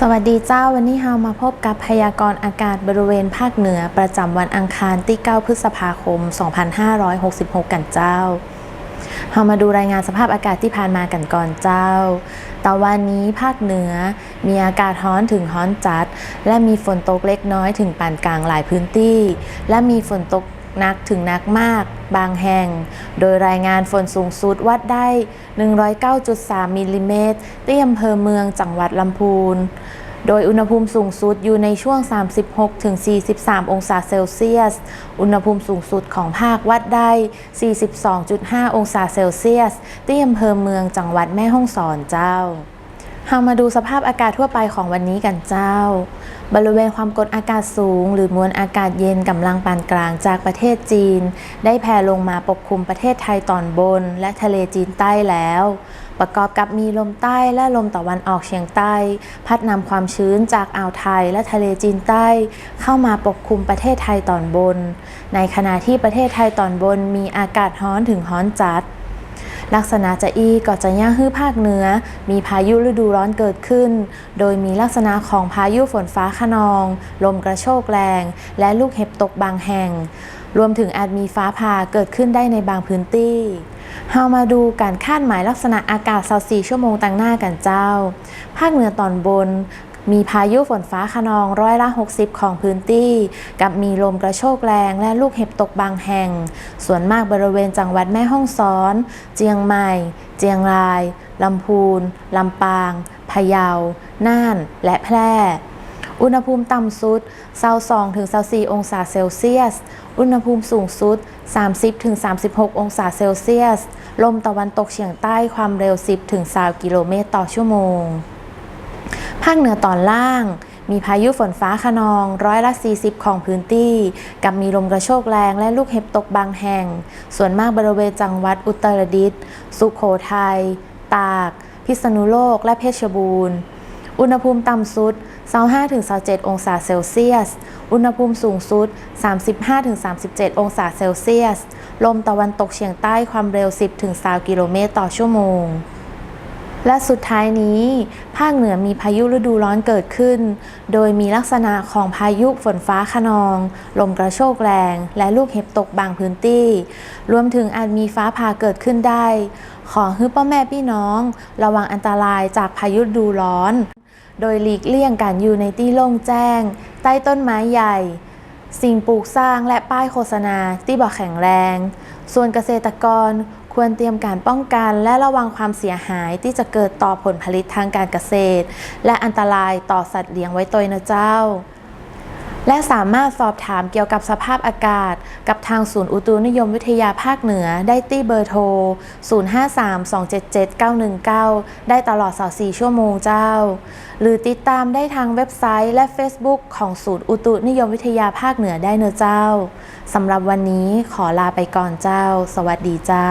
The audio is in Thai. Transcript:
สวัสดีเจ้าวันนี้เฮามาพบกับพยากรณ์อากาศบริเวณภาคเหนือประจำวันอังคารที่ 9 พฤษภาคม 2566 กันเจ้าเฮามาดูรายงานสภาพอากาศที่ผ่านมากันก่อนเจ้าตะวันนี้ภาคเหนือมีอากาศร้อนถึงร้อนจัด และมีฝนตกเล็กน้อยถึงปานกลางหลายพื้นที่ และมีฝนตก นักถึงนักมาก บางแห่ง โดยรายงานฝนสูงสุดวัดได้ 109.3 มิลลิเมตรที่อำเภอเมืองจังหวัดลำพูน โดยอุณหภูมิสูงสุดอยู่ในช่วง 36-43 องศาเซลเซียส อุณหภูมิสูงสุดของภาควัดได้ 42.5 องศาเซลเซียสที่อำเภอเมืองจังหวัดแม่ฮ่องสอนเจ้า เรามาดูสภาพอากาศทั่วไปของวันนี้กันเจ้า บริเวณความกดอากาศสูง หรือมวลอากาศเย็นกำลังปานกลางจากประเทศจีน ได้แผ่ลงมาปกคลุมประเทศไทยตอนบน และทะเลจีนใต้แล้ว ประกอบกับมีลมใต้และลมตะวันออกเฉียงใต้ พัดนำความชื้นจากอ่าวไทยและทะเลจีนใต้ เข้ามาปกคลุมประเทศไทยตอนบน ในขณะที่ประเทศไทยตอนบนมีอากาศร้อนถึงร้อนจัด ลักษณะจะอีก็จะย่างฮื้อภาคเหนือ มีพายุฤดูร้อนเกิดขึ้น โดยมีลักษณะของพายุฝนฟ้าขนอง ลมกระโชกแรง และลูกเห็บตกบางแห่ง รวมถึงอาจมีฟ้าผ่าเกิดขึ้นได้ในบางพื้นที่เฮามาดูการคาดหมายลักษณะอากาศ24ชั่วโมงต่างหน้ากันเจ้า ภาคเหนือตอนบน มีพายุฝนฟ้าขนองร้อยละ 60 ของพื้นที่ กับมีลมกระโชกแรงและลูกเห็บตกบางแห่ง ส่วนมากบริเวณจังหวัดแม่ฮ่องสอน เจียงใหม่ เจียงราย ลำพูน ลำปาง พะเยา น่าน และแพร่ อุณหภูมิต่ำสุด22ถึง24องศาเซลเซียส อุณหภูมิสูงสุด 30ถึง36 องศาเซลเซียส ลมตะวันตกเฉียงใต้ความเร็ว 10ถึง20กิโลเมตรต่อชั่วโมง ภาคเหนือตอนล่าง มีพายุฝนฟ้าขนองร้อยละ 40 ของพื้นที่ กับมีลมกระโชกแรงและลูกเห็บตกบางแห่ง ส่วนมากบริเวณจังหวัดอุตรดิตถ์สุขโขทัย ตาก พิษณุโลก และเพชรบูรณ์ อุณหภูมิต่ำสุด 25-27 องศาเซลเซียส อุณหภูมิสูงสุด 35-37 องศาเซลเซียส ลมตะวันตกเฉียงใต้ความเร็ว 10-20กิโลเมตรต่อชั่วโมง และสุดท้ายนี้ ภาคเหนือมีพายุฤดูร้อนเกิดขึ้น โดยมีลักษณะของพายุฝนฟ้าขนอง ลมกระโชกแรง และลูกเห็บตกบางพื้นที่ รวมถึงอาจมีฟ้าผ่าเกิดขึ้นได้ ขอให้พ่อแม่พี่น้อง ระวังอันตรายจากพายุฤดูร้อน โดยหลีกเลี่ยงการอยู่ในที่โล่งแจ้ง ใต้ต้นไม้ใหญ่ สิ่งปลูกสร้างและป้ายโฆษณาที่บอกแข็งแรง ส่วนเกษตรกร ควรเตรียมการป้องกันและระวังความเสียหายที่จะเกิดต่อผลผลิตทางการเกษตร และอันตรายต่อสัตว์เลี้ยงไว้ตัวนะเจ้า และสามารถสอบถามเกี่ยวกับสภาพอากาศ กับทางศูนย์อุตุนิยมวิทยาภาคเหนือได้ที่เบอร์โทร 053277919 ได้ตลอด 24 ชั่วโมงเจ้า หรือติดตามได้ทางเว็บไซต์และ Facebook ของศูนย์อุตุนิยมวิทยาภาคเหนือได้เนอเจ้าสำหรับวันนี้ขอลาไปก่อนเจ้า สวัสดีเจ้า